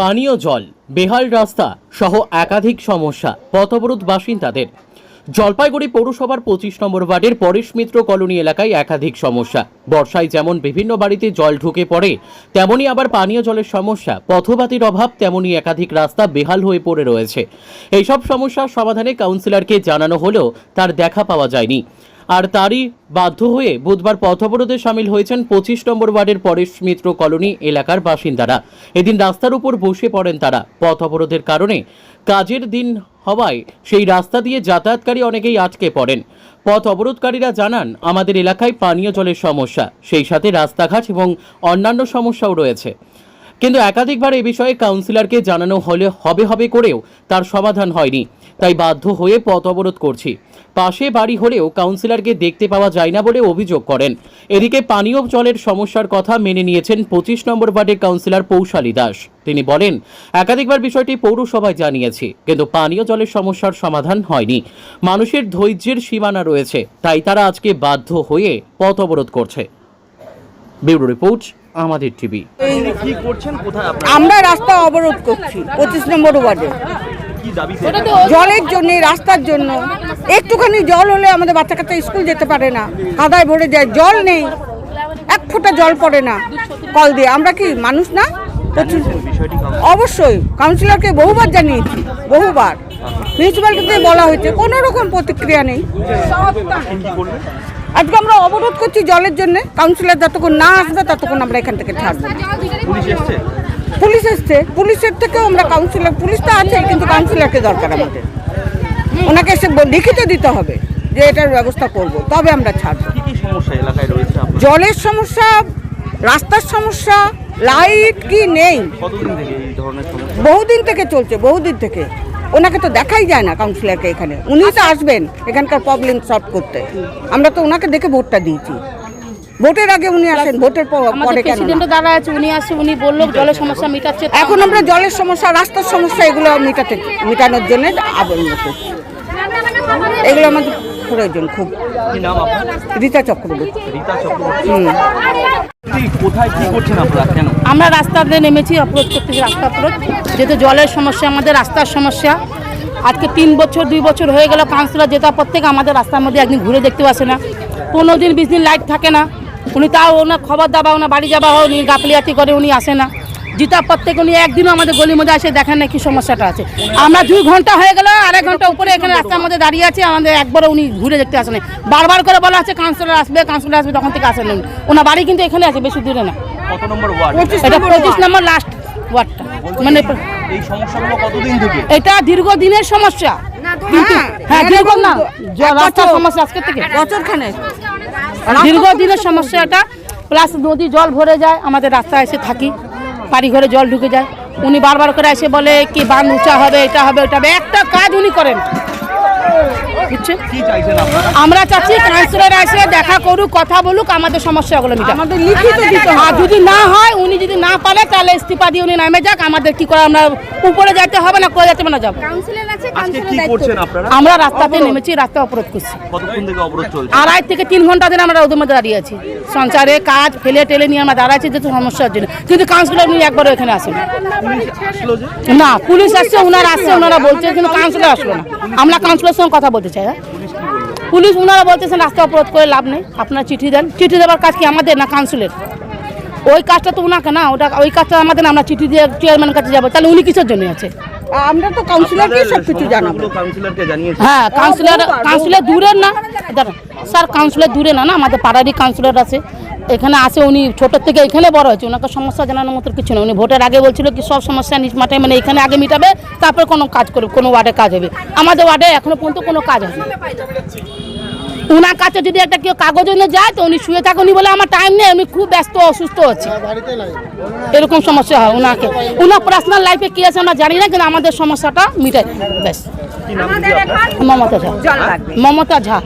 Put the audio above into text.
পানীয় জল, বেহাল রাস্তা সহ একাধিক সমস্যা পথ অবরোধ বাসিন্দাদের। জলপাইগুড়ি পৌরসভার পঁচিশ নম্বর ওয়ার্ডের পরেশ মিত্র কলোনি এলাকায় একাধিক সমস্যা। বর্ষায় যেমন বিভিন্ন বাড়িতে জল ঢুকে পড়ে, তেমনি আবার পানীয় জলের সমস্যা, পথবাতির অভাব, তেমনি একাধিক রাস্তা বেহাল হয়ে পড়ে রয়েছে। এইসব সমস্যার সমাধানে কাউন্সিলরকে জানানো হলেও তার দেখা পাওয়া যায়নি। আর তারই বাধ্য হয়ে বুধবার পথ অবরোধে সামিল হয়েছেন পঁচিশ নম্বর ওয়ার্ডের পরেশ মিত্র কলোনি এলাকার বাসিন্দারা। এদিন রাস্তার উপর বসে পড়েন তারা। পথ অবরোধের কারণে কাজের দিন হওয়ায় সেই রাস্তা দিয়ে যাতায়াতকারী অনেকেই আটকে পড়েন। পথ অবরোধকারীরা জানান, আমাদের এলাকায় পানীয় জলের সমস্যা। সেই সাথে রাস্তাঘাট এবং অন্যান্য সমস্যাও রয়েছে। কিন্তু একাধিকবার এ বিষয়ে কাউন্সিলরকে জানানো হলে হবে হবে করেও তার সমাধান হয়নি। তাই বাধ্য হয়ে পথ অবরোধ করছি। পাশে বাড়ি হলেও কাউন্সিলরকে দেখতে পাওয়া যায় না বলে অভিযোগ করেন। এদিকে পানীয় জলের সমস্যার কথা মেনে নিয়েছেন পঁচিশ নম্বর ওয়ার্ডের কাউন্সিলর পৌশালী দাস। তিনি বলেন, একাধিকবার বিষয়টি পৌরসভায় জানিয়েছি, কিন্তু পানীয় জলের সমস্যার সমাধান হয়নি। মানুষের ধৈর্যের সীমানা রয়েছে, তাই তারা আজকে বাধ্য হয়ে পথ অবরোধ করছে। ব্যুরো রিপোর্ট, আমাদের টিভি। আমরা রাস্তা অবরোধ করছি, পঁচিশ নম্বর ওয়ার্ডে। জলের জন্য, রাস্তার জন্য। একটুখানি জল হলে আমাদের বাচ্চা কাচ্চা স্কুল যেতে পারে না। কাদায় ভরে যায়, জল নেই। এক ফোঁটা জল পড়ে না। কল দিয়ে। আমরা কি মানুষ না? অবশ্যই। কাউন্সিলরকে বহুবার জানিয়েছি, বহুবার। মিউনিসিপ্যালিটিতে বলা হয়েছে, কোনো রকম প্রতিক্রিয়া নেই। আজকে আমরা অবরোধ করছি জলের জন্য। কাউন্সিলর যতক্ষণ না আসবে ততক্ষণ আমরা এখান থেকে ছাড়বো। পুলিশ এসছে? পুলিশের থেকেও আমরা কাউন্সিলর পুলিশ তো আছে কিন্তু কাউন্সিলরকে দরকার আমাদের। ওনাকে এসে লিখিত দিতে হবে যে এটার ব্যবস্থা করব তবে আমরা ছাড়বো। জলের সমস্যা রাস্তার সমস্যা লাইট কি নেই? বহুদিন থেকে চলছে বহুদিন থেকে। ওনাকে তো দেখাই যায় না কাউন্সিলরকে এখানে। উনি তো আসবেন এখানকার প্রবলেম সলভ করতে। আমরা তো ওনাকে দেখে ভোটটা দিয়েছি। ভোটের আগে উনি আসেন ভোটের পরে কেন দাঁড়া আছে উনি আসছে উনি বলল জলের সমস্যা মিটাচ্ছে এখন আমরা জলের সমস্যা রাস্তার সমস্যা এগুলো মেটাতে মেটানোর জন্য আবরণ করছি এগুলো আমাদের প্রয়োজন খুব। রীতা চক্রবর্তী। রীতা চক্রবর্তী। কোথায় রাস্তা দিয়ে আমরা নেমেছি, অপরোধ করতে রাস্তা অপরোধ। যেহেতু জলের সমস্যা, আমাদের রাস্তার সমস্যা। আজকে তিন বছর, দুই বছর হয়ে গেল কাউন্সিলর যেটা প্রত্যেক আমাদের রাস্তার মধ্যে একদিন ঘুরে দেখতে পাচ্ছে না। পনেরো দিন, বিশ দিন লাইট থাকে না। উনি তাও ওনার খবর দাবা ওনার বাড়ি যাবা হয় উনি গাফলিয়াতি করে উনি আসে না। জিতা প্রত্যেক উনি একদিনও আমাদের গলির মধ্যে আসে দেখেন না কি সমস্যাটা আছে। আমরা দুই ঘণ্টা হয়ে গেল আড়াই ঘণ্টা উপরে এখানে রাস্তার মধ্যে দাঁড়িয়ে আছে আমাদের একবারও উনি ঘুরে দেখতে আসেন। বারবার করে বলা আছে কাউন্সিলর আসবে কাউন্সিলর আসবে তখন থেকে আসেন উনি। ওনার বাড়ি কিন্তু এখানে আছে বেশি দূরে না। কত নম্বর ওয়ার্ড? এটা পঁচিশ নম্বর লাস্ট ওয়ার্ডটা মানে এই সমস্যাগুলো কতদিন থেকে? এটা দীর্ঘদিনের সমস্যা। কিন্তু হ্যাঁ, হ্যাঁ দীর্ঘ না এক রাস্তার সমস্যা আজকে থেকে। বছরখানে। দীর্ঘদিনের সমস্যা এটা প্লাস নদী জল ভরে যায় আমাদের রাস্তায় এসে থাকি। বাড়ি ঘরে জল ঢুকে যায়। উনি বারবার করে এসে বলে কি বান উঁচা হবে এটা হবে ওটা হবে। একটা কাজ উনি করেন। আমরা চাচ্ছি কাউন্সিলর এসে দেখা করুক কথা বলুক আমাদের সমস্যাগুলো মিটাক। আমাদের লিখিত দিতে আর যদি না হয় উনি যদি না পারে তাহলে ইস্তিফা দিয়ে উনি নামে যাক আমাদের কি করে আমরা উপরে যেতে হবে না করে যেতে না যাব আজকে কি করছেন আপনারা? আমরা রাস্তাতে নেমেছি রাস্তা অবরোধ করছি। আড়াই থেকে তিন ঘণ্টা ধরে আমরা ওদের মধ্যে দাঁড়িয়ে আছি। সংসারে কাজ ফেলে টেলে নিয়ে আমরা দাঁড়াচ্ছি যেহেতু সমস্যার জন্য। কিন্তু কাউন্সিলর উনি একবারও এখানে আসেন। না পুলিশ আসছে ওনারা আসছে ওনারা বলছে কিন্তু কাউন্সিলর আসলো না। আমরা কাউন্সিলর সঙ্গে কথা বলতে চাই হ্যাঁ? পুলিশ ওনারা বলতেছেন রাস্তা অবরোধ করে লাভ নেই আপনারা চিঠি দেন। চিঠি দেওয়ার কাজ কি আমাদের না কাউন্সিলের ওই কাজটা তো ওনাকে না ওটা ওই কাজটা আমাদের না, আমরা চিঠি দিয়ে চেয়ারম্যানের কাছে যাব। তাহলে উনি কিসের জন্য আছে? আমরা তো কাউন্সিলরকে সব কিছু জানাব। সমস্যাগুলো কাউন্সিলরকে জানিয়েছে। হ্যাঁ কাউন্সিলর কাউন্সিলর দূরের না। স্যার কাউন্সিলর দূরে না না আমাদের পাড়ারই কাউন্সিলর আছে। এখানে আসে উনি ছোটোর থেকে এখানে বড় হয়েছে ওনাকে সমস্যা জানানোর মতো কিছু না উনি ভোটের আগে বলছিল কি সব সমস্যা নিজ মাঠে মানে এখানে আগে মিটাবে তারপর কোনো কাজ করবে কোনো ওয়ার্ডে কাজ হবে। আমাদের ওয়ার্ডে এখনও পর্যন্ত কোনো কাজ হয়নি। ওনার কাছে যদি একটা কেউ কাগজ এনে যায় তো উনি শুয়ে থাকে উনি বলে আমার টাইম নেই উনি খুব ব্যস্ত অসুস্থ আছি। এরকম সমস্যা হয় ওনাকে ওনার পার্সোনাল লাইফে কী আছে আমরা জানি না কিন্তু আমাদের সমস্যাটা মিটাই। ব্যাস। মমতা ঝা। মমতা ঝা।